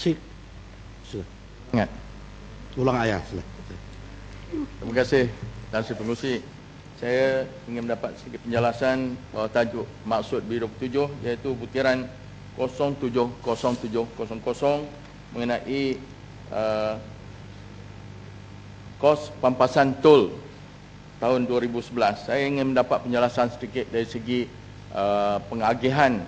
Sik. Sila. Ingat. Ulang ayat sila. Terima kasih dan si pengurusi. Saya ingin mendapat sedikit penjelasan bahawa tajuk maksud B27 iaitu butiran 070700 mengenai uh, kos pampasan tol tahun 2011. Saya ingin mendapat penjelasan sedikit dari segi uh, pengagihan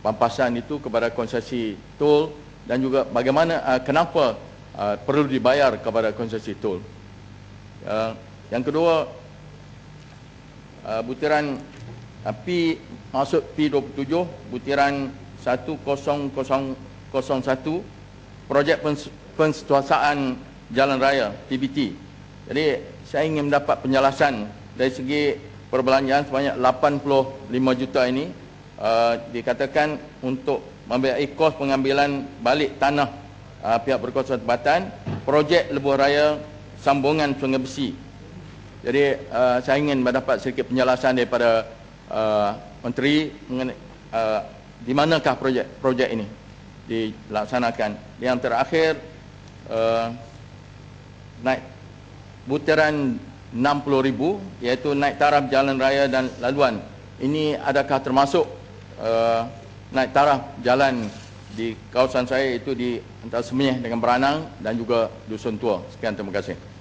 pampasan itu kepada konsesi tol dan juga bagaimana uh, kenapa uh, perlu dibayar kepada konsesi tol. Uh, yang kedua uh, butiran uh, P masuk P27 butiran 10001 projek pensetuasaan jalan raya PBT. Jadi saya ingin mendapat penjelasan dari segi perbelanjaan sebanyak 85 juta ini uh, dikatakan untuk membiayai kos pengambilan balik tanah uh, pihak berkuasa tempatan projek lebuh raya sambungan Sungai Besi. Jadi uh, saya ingin mendapat sedikit penjelasan daripada uh, menteri mengenai uh, di manakah projek-projek ini dilaksanakan. Yang terakhir uh, naik butiran 60,000 iaitu naik taraf jalan raya dan laluan. Ini adakah termasuk uh, naik taraf jalan di kawasan saya itu di antara Semenyih dengan Beranang dan juga Dusun Tua. Sekian terima kasih.